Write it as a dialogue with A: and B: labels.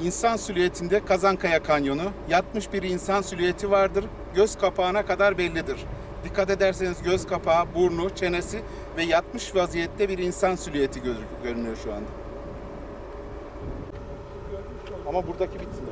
A: İnsan silüetinde Kazankaya Kanyonu. Yatmış bir insan silüeti vardır. Göz kapağına kadar bellidir. Dikkat ederseniz göz kapağı, burnu, çenesi ve yatmış vaziyette bir insan silüeti görünüyor şu anda. Ama buradaki bitsin.